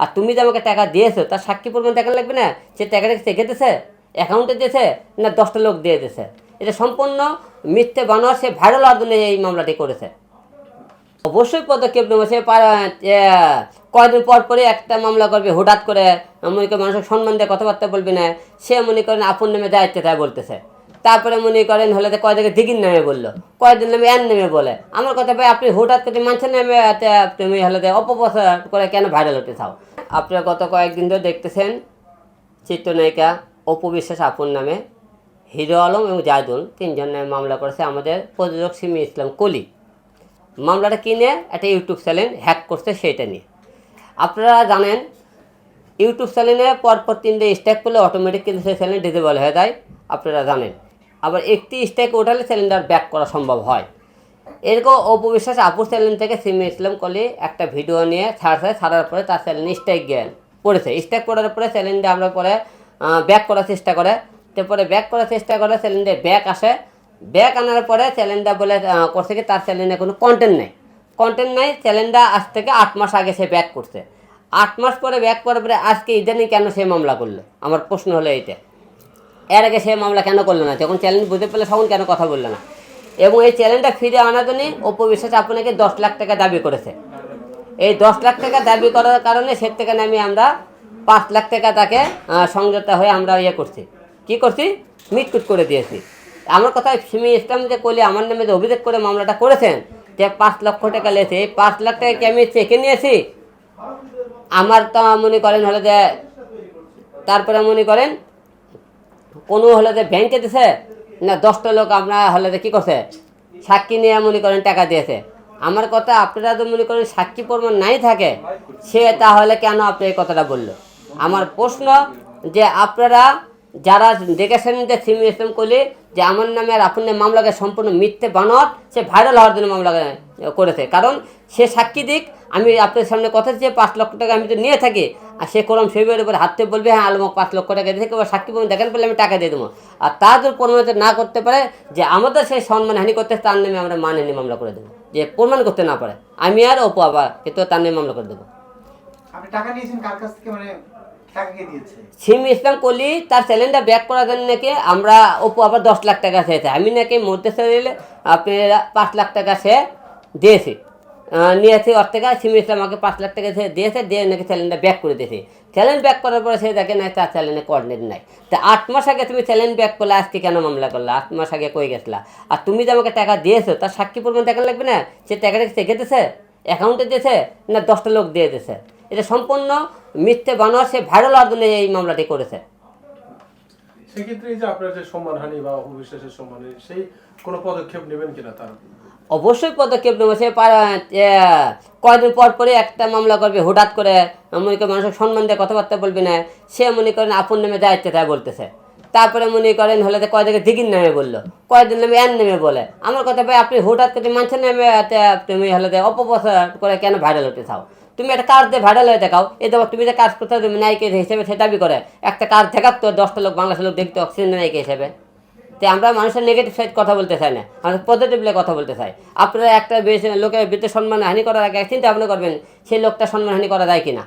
আর তুমি যে আমাকে টাকা দিয়েছ, তার সাক্ষী প্রমাণ দেখান লাগবে না? সে টাকাটা চেকে দিয়েছে? অ্যাকাউন্টে দিয়েছে? না দশটা লোক দিয়ে দিয়েছে? এটা সম্পূর্ণ মিথ্যে বানোয়ার, সে ভাইরাল জন্য এই মামলাটি করেছে। অবশ্যই পদক্ষেপ নেব, সে কয়দিন পর পরে একটা মামলা করবে, হঠাৎ করে মনে করেন মানুষের সম্মান দিয়ে কথাবার্তা বলবে না, সে মনে করেন আপন নামে দায়িত্বে তাই বলতেছে। তারপরে মনে করেন হলে তো কয়দিকে দিঘির নামে বলল। কয়দিন নামে এর নামে বলে। আমার কথা ভাই, আপনি হঠাৎ করে মানুষের নামে তুমি হলে অপপ্রচার করে কেন ভাইরাল হতে চাও? আপনারা গত কয়েকদিন ধরে দেখতেছেন চিত্রনায়িকা অপু বিশ্বাস আপন নামে হিরো আলম এবং জায়দুল তিনজন নামে মামলা করেছে আমাদের প্রযোজক সিমি ইসলাম কলি। মামলাটা কিনে একটা ইউটিউব চ্যানেল হ্যাক করছে সেইটা নিয়ে। আপনারা জানেন, ইউটিউব চ্যানেলে পরপর তিনটে স্ট্যাক করলে অটোমেটিক কিন্তু সেই চ্যানেল ডিজেবল হয়ে যায়। আপনারা জানেন। আবার একটি স্ট্যাক ওঠালে চ্যানেলটা ব্যাক করা সম্ভব হয়। এরকম অপবিশ্বাস আপুর চ্যানেল থেকে সিমি ইসলাম কলি একটা ভিডিও নিয়ে ছাড়ছে, ছাড়ার পরে তার চ্যানেলে স্ট্যাক গেল, পড়েছে। স্ট্যাক পড়ার পরে চ্যানেলটা আমরা পরে ব্যাক করার চেষ্টা করে। তারপরে ব্যাক করার চেষ্টা করে চ্যানেলটা ব্যাক আসে। ব্যাক আনার পরে চ্যানেলটা বলে করছে কি, তার চ্যানেলে কোনো কন্টেন্ট নেই। কন্টেন্ট নাই চ্যানেলটা আজ থেকে আট মাস আগে সে ব্যাক করছে। আট মাস পরে ব্যাক করার পরে আজকে ইদানিং কেন সে মামলা করল? আমার প্রশ্ন হলো এইটা। এর আগে সে মামলা কেন করল না? যখন চ্যালেঞ্জ বুঝতে পারলে তখন কেন কথা বলল না? এবং এই চ্যালেঞ্জটা ফিরে আনার জন্যই অপবিশ্বাস আপনাকে দশ লাখ টাকা দাবি করেছে। এই দশ লাখ টাকা দাবি করার কারণে সে থেকে নামিয়ে আমরা পাঁচ লাখ টাকা তাকে সমঝোতা হয়ে আমরা ইয়ে করছি। কি করছি? মিটকুট করে দিয়েছি। আমার কথা সিমি ইসলাম যে কলি আমার নামে যে অভিযোগ করে মামলাটা করেছেন, যে পাঁচ লক্ষ টাকা লেছে, এই পাঁচ লাখ টাকা কি আমি চেকে নিয়েছি? আমার তো মনে করেন হলে যে, তারপরে মনে করেন কোনো হলে যে ব্যাংকে দিছে, না দশটা লোক আপনার হলে যে কী করছে? সাক্ষী নিয়ে মনে করেন টাকা দিয়েছে। আমার কথা আপনারা তো মনে করেন সাক্ষী প্রমাণ নাই থাকে, সে তাহলে কেন আপনি এই কথাটা বলল? আমার প্রশ্ন যে আপনারা যারা দেখেছেন যে সিমি ইসলাম কলি, যে আমার নামে আর আপনার মামলাকে সম্পূর্ণ মিথ্যে বানর সে ভাইরাল হওয়ার জন্য মামলা করেছে। কারণ সে সাক্ষী দিক, আমি আপনার সামনে কথা যে পাঁচ লক্ষ টাকা আমি তো নিয়ে থাকি। আর সে করম সেইবার উপরে হাতে বলবে হ্যাঁ আলমক পাঁচ লক্ষ টাকা দিয়ে থেকে সাক্ষী প্রমাণ দেখেন পেলে আমি টাকা দিয়ে দেবো। আর তা যদি প্রমাণিত না করতে পারে যে আমাদের সেই সম্মান হানি করতে তার নামে আমরা মানে নিয়ে মামলা করে দেবো। যে প্রমাণ করতে না পারে। আমি আর অপু আবার কিন্তু তার নামে মামলা করে দেবো। আপনি টাকা নিয়েছেন কার কাছ থেকে? মানে সিম ইসলাম কলি তার চ্যালেঞ্জটা ব্যাক করার জন্য নাকি আমরা অপু আবার দশ লাখ টাকা চেয়েছে। আমি নাকি মধ্যে চ্যানেলে আপনি পাঁচ লাখ টাকা সে দিয়েছি। আহ, নিয়েছি ওর থেকে সিম আমাকে পাঁচ লাখ টাকা দিয়েছে দিয়ে নাকি চ্যালেঞ্জটা ব্যাক করে দিয়েছে। চ্যালেঞ্জ ব্যাক করার পরে সে দেখে নাই তার চ্যালেঞ্জে কোঅর্ডিনেট নাই। তা আট মাস আগে তুমি চ্যালেঞ্জ ব্যাক করলে আজকে কেন মামলা করলে? আট মাস আগে কই গেছিলা? আর তুমি যে আমাকে টাকা দিয়েছ তার সাক্ষী প্রমাণ দেখা লাগবে না? সে টাকাটা চেকে দিয়েছে? অ্যাকাউন্টে দিয়েছে? না দশটা লোক দিয়ে দিয়েছে? এটা সম্পূর্ণ মিথ্যে বানোয়ার সে ভাইরাল হওয়ার জন্য এই মামলাটি করেছে। সেক্ষেত্রে যে আপনার যে সম্মানহানি বা অবিশ্বাসের সম্মানে সেই কোনো পদক্ষেপ নেবেন কিনা তার? অবশ্যই পদক্ষেপ নেব, সে কয়দিন পর পরে একটা মামলা করবে হঠাৎ করে মনে করেন মানুষের সম্মান দিয়ে কথাবার্তা বলবে না, সে মনে করেন আপন নামে দায়িত্বে তাই বলতেছে। তারপরে মনে করেন হলে তো কয়দিকে দিঘির নামে বলল, কয়দিন নামে এর নামে বলে। আমার কথা ভাই, আপনি হঠাৎ করে মানুষের নামে তুমি হলে যে অপপ্রচার করে কেন ভাইরাল হতে চাও? তুমি একটা কাজ দিয়ে ভাইরাল হয়ে দেখাও, এই দেখো তুমি যে কাজ করতে তুমি নায়িকা হিসেবে সে দাবি করে, একটা কাজ দেখাত দশটা লোক, বাংলাদেশের লোক দেখতে অক্সিজেন নায়িকা হিসেবে। তো আমরা মানুষের নেগেটিভ সাইড কথা বলতে চাই না, আমরা পজিটিভলি কথা বলতে চাই। আপনারা একটা লোকের বিরুদ্ধে সম্মানহানি করার আগে চিন্তা ভাবনা করবেন, সেই লোকটা সম্মানহানি করা যায় কিনা।